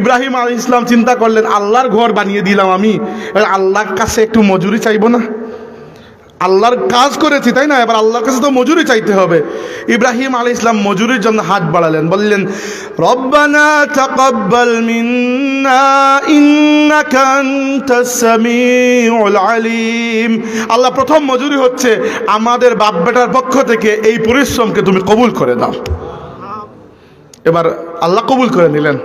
ইব্রাহিম আলী ইসলাম চিন্তা করলেন, আল্লাহর ঘর বানিয়ে দিলাম আমি। আল্লাহর কাছে একটু মজুরি চাইব না? আল্লাহর কাজ করেছি, তাই না? এবার আল্লাহর কাছে তো মজুরি চাইতে হবে। ইব্রাহিম আলী ইসলাম মজুরির জন্য হাত বাড়ালেন, বললেন, রব্বানা তাকাব্বাল মিন্না, ইন্নাকা আনতাস সামিউল আলিম। আল্লাহ প্রথম মজুরি হচ্ছে, আমাদের বাপ বেটার পক্ষ থেকে এই পরিশ্রমকে তুমি কবুল করে দাও। এবার আল্লাহ কবুল করে নিলেন।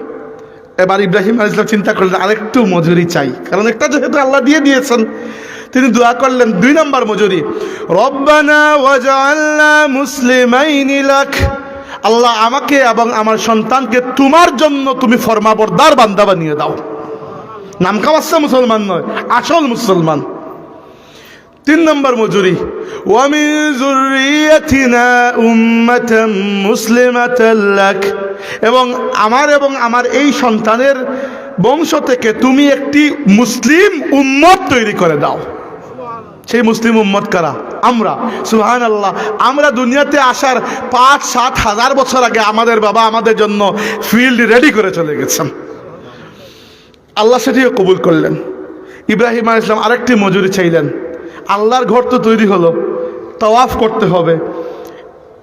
এবার ইব্রাহিম আলী ইসলাম চিন্তা করলেন, আরেকটু মজুরি চাই। কারণ একটা যেহেতু আল্লাহ দিয়ে দিয়েছেন, তিনি দোয়া করলেন, দুই নম্বর মজুরি আল্লাহ আমাকে এবং আমার সন্তানকে তোমার জন্য তুমি ফরমাবরদার বান্দা বানিয়ে দাও। নাম খাওয়াচ্ছে মুসলমান নয়, আসল মুসলমান। তিন নম্বর মজুরি। মুসলিমাতাল লাক। এবং আমার এবং আমার এই সন্তানের বংশ থেকে তুমি একটি মুসলিম উম্মত তৈরি করে দাও। সেই মুসলিম উম্মত কারা? আমরা। সুহান আল্লাহ আমরা দুনিয়াতে আসার পাঁচ, সাত হাজার বছর আগে আমাদের বাবা আমাদের জন্য ফিল্ড রেডি করে চলে গেছেন। আল্লাহ সেটিও কবুল করলেন। ইব্রাহিম ইসলাম আরেকটি মজুরি চাইলেন। আল্লাহর ঘর তো তৈরি হলো। তওয়াফ করতে হবে।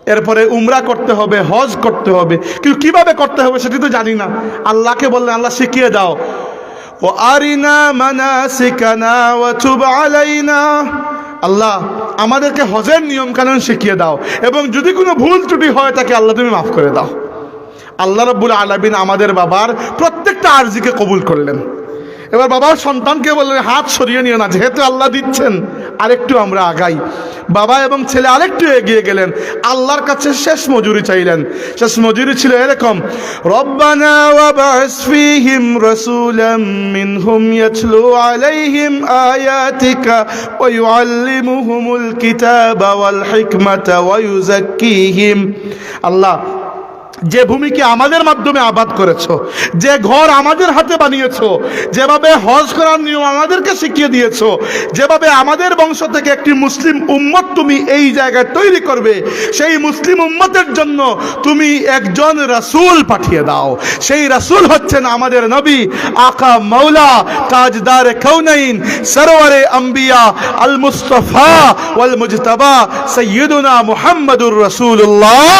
এরপরে উমরা করতে হবে, হজ করতে হবে। কিন্তু কীভাবে করতে হবে সেটি তো জানি না। আল্লাহকে বললেন, আল্লাহ, শিখিয়ে দাও। ও আরিনা মানাসিকানা ওয়া তুব আলাইনা। আল্লাহ, আমাদেরকে হজের নিয়ম কানুন শিখিয়ে দাও এবং যদি কোনো ভুল ত্রুটি হয় তাকে আল্লাহ তুমি মাফ করে দাও। আল্লাহ রব্বুল আলামিন আমাদের বাবার প্রত্যেকটা আর্জিকে কবুল করলেন। এবার বাবার সন্তানকে বললেন, হাত সরিয়ে নিও না, যেহেতু আল্লাহ দিচ্ছেন, আরেকটু আমরা আগাই। বাবা এবং ছেলে আরেকটু এগিয়ে গেলেন, আল্লাহর কাছে শেষ মজুরি চাইলেন। শেষ মজুরি ছিল এরকম আল্লাহ যে ভূমিকে আমাদের মাধ্যমে আবাদ করেছ, যে ঘর আমাদের হাতে বানিয়েছো, যেভাবে হজ করার নিয়ম আমাদেরকে শিখিয়ে দিয়েছ, যেভাবে আমাদের বংশ থেকে একটি মুসলিম উম্মত তুমি এই জায়গায় তৈরি করবে, সেই মুসলিম উম্মতের জন্য তুমি একজন রাসূল পাঠিয়ে দাও। সেই রাসূল হচ্ছেন আমাদের নবী, আকা মৌলা তাজদার কৌনাইন সরোয়ারে আম্বিয়া আল মুস্তফা ওয়াল মুজতাবা সৈয়দুনা মুহাম্মদুর রাসূলুল্লাহ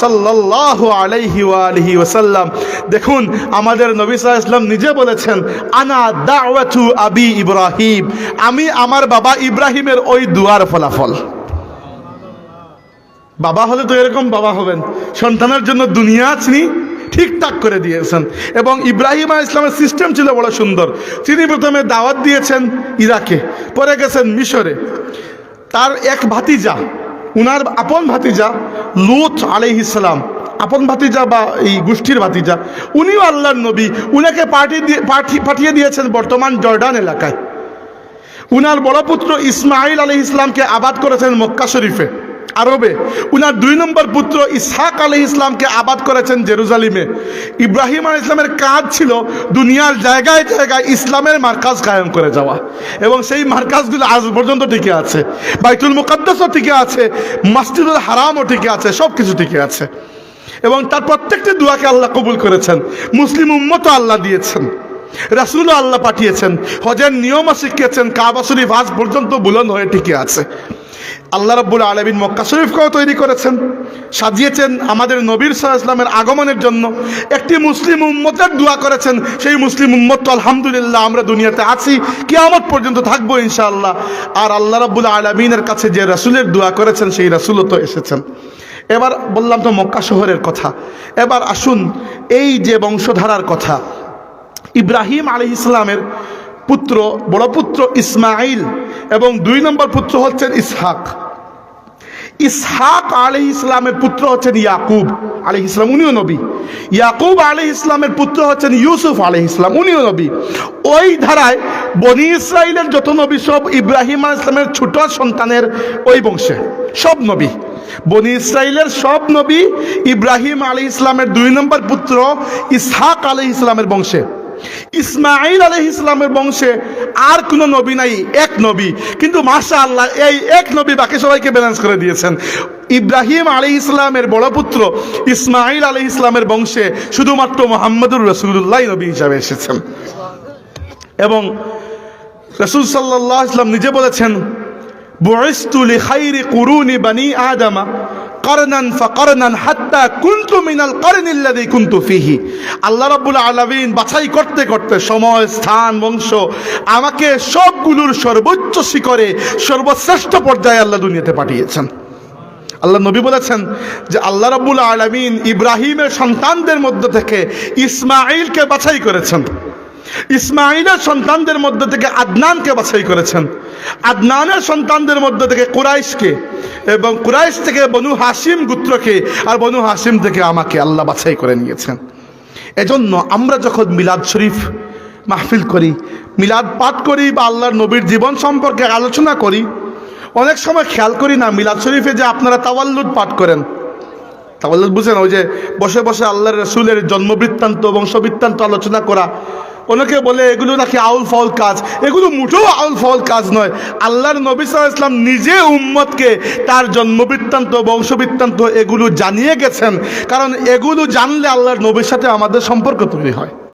সাল্লাল্লাহু আলাইহি আলিহি ওয়াসাল্লাম। দেখুন, আমাদের নবী সাল্লাল্লাহু আলাইহি ওয়াসাল্লাম নিজে বলেছেন, আনা দাওয়াতু আবি ইব্রাহিম। আমি আমার বাবা ইব্রাহিমের ওই দুয়ার ফলাফল। বাবা হলে তো এরকম বাবা হবেন। সন্তানের জন্য দুনিয়া চিনি ঠিকঠাক করে দিয়েছেন। এবং ইব্রাহিম আলাইহিস ইসলামের সিস্টেম ছিল বড় সুন্দর। তিনি প্রথমে দাওয়াত দিয়েছেন ইরাকে, পরে গেছেন মিশরে। তার এক ভাতিজা, উনার আপন ভাতিজা লুথ লুত আলাইহিসালাম আপন ভাতিজা বা এই গোষ্ঠীর ভাতিজা, উনিও আল্লাহর নবী। উনাকে পাঠিয়ে দিয়ে পাঠিয়ে দিয়েছেন বর্তমান জর্ডান এলাকায়। উনার বড় পুত্র ইসমাইল আলী ইসলামকে আবাদ করেছেন মক্কা শরীফে, আরবে। উনার দুই নম্বর পুত্র ইসহাক আলী ইসলামকে আবাদ করেছেন জেরুজালিমে। ইব্রাহিম আলী ইসলামের কাজ ছিল দুনিয়ার জায়গায় জায়গায় ইসলামের মার্কাজ কায়েম করে যাওয়া। এবং সেই মার্কাজগুলো আজ পর্যন্ত টিকে আছে। বাইতুল মুকাদ্দাসও টিকে আছে, মসজিদুল হারামও টিকে আছে সব কিছু টিকে আছে। এবং তার প্রত্যেকটি দোয়াকে আল্লাহ কবুল করেছেন। মুসলিম উম্মতও আল্লাহ দিয়েছেন। রাসুলও আল্লাহ পাঠিয়েছেন। হজের নিয়মও শিখিয়েছেন। কাবা শরীফ আজ পর্যন্ত বুলন্দ হয়ে টিকে আছে। আল্লাহ রব্বুল আলমিন মক্কা শরীফকেও তৈরি করেছেন। সাজিয়েছেন আমাদের নবীর সাহা ইসলামের আগমনের জন্য। একটি মুসলিম উম্মতের দোয়া করেছেন। সেই মুসলিম উম্মত আলহামদুলিল্লাহ আমরা দুনিয়াতে আছি। কিয়ামত পর্যন্ত থাকব ইনশাআল্লাহ। আর আল্লাহ রব্বুল আলমিনের কাছে যে রাসুলের দোয়া করেছেন, সেই রাসুলও তো এসেছেন। এবার বললাম তো মক্কা শহরের কথা। এবার আসুন এই যে বংশধারার কথা। ইব্রাহিম আলী ইসলামের পুত্র, বড় পুত্র ইসমাইল এবং দুই নম্বর পুত্র হচ্ছেন ইসহাক। ইসহাক আলী ইসলামের পুত্র হচ্ছেন ইয়াকুব আলী ইসলাম উনিও নবী। ইয়াকুব আলী ইসলামের পুত্র হচ্ছেন ইউসুফ আলী ইসলাম উনিও নবী। ওই ধারায় বনি ইসরায়েলের যত নবী, সব ইব্রাহিম আলী ইসলামের ছোট সন্তানের ওই বংশে, সব নবী। বনি ইসরায়েলের সব নবী ইব্রাহিম আলী ইসলামের দুই নম্বর পুত্র ইসহাক আলী ইসলামের বংশে। ইসমাইল আলহ ইসলামের বংশে আর কোনো নবী নাই, এক নবী। কিন্তু মাশা আল্লাহ এই এক নবী বাকি সবাইকে ব্যালেন্স করে দিয়েছেন। ইব্রাহিম আলী ইসলামের বড় পুত্র ইসমাইল আলী ইসলামের বংশে শুধুমাত্র মোহাম্মদুর রসুল্লাহ নবী হিসাবে এসেছেন। এবং রসুল সাল্লাহ ইসলাম নিজে বলেছেন বুইস্তুলি খাইরি কুরুনি বানি আদামা। করনান ফকরনান হাত্তা কুনতু মিনাল করনিল্লাযী কুনতু ফিহি। আল্লাহ রাব্বুল বাছাই করতে করতে সময়, স্থান, বংশ, আমাকে সবগুলোর সর্বোচ্চ শিখরে, সর্বশ্রেষ্ঠ পর্যায়ে আল্লাহ দুনিয়াতে পাঠিয়েছেন। আল্লাহ নবী বলেছেন যে আল্লাহ রাব্বুল আলামিন ইব্রাহিমের সন্তানদের মধ্য থেকে ইসমাইলকে বাছাই করেছেন। ইসমাইলের সন্তানদের মধ্যে থেকে আদনানকে বাছাই করেছেন। আদনানের সন্তানদের মধ্যে থেকে কুরাইশকে এবং কুরাইশ থেকে বনু হাসিম গুত্রকে আর বনু হাসিম থেকে আমাকে আল্লাহ বাছাই করে নিয়েছেন। এজন্য আমরা যখন মিলাদ শরীফ মাহফিল করি, মিলাদ পাঠ করি বা আল্লাহর নবীর জীবন সম্পর্কে আলোচনা করি, অনেক সময় খেয়াল করি না মিলাদ শরীফে যে আপনারা তাওয়াল্লুদ পাঠ করেন। তাওয়াল্লুদ বুঝেন, ওই যে বসে বসে আল্লাহর রসুলের জন্মবৃত্তান্ত, বংশবৃত্তান্ত আলোচনা করা অনেকে বলে এগুলো নাকি আউল ফাউল কাজ। এগুলো মুঠেও আউল ফাউল কাজ নয়। আল্লাহর নবী সাল ইসলাম নিজে উম্মতকে তার জন্মবৃত্তান্ত, বংশবৃত্তান্ত এগুলো জানিয়ে গেছেন। কারণ এগুলো জানলে আল্লাহর নবীর সাথে আমাদের সম্পর্ক তৈরি হয়।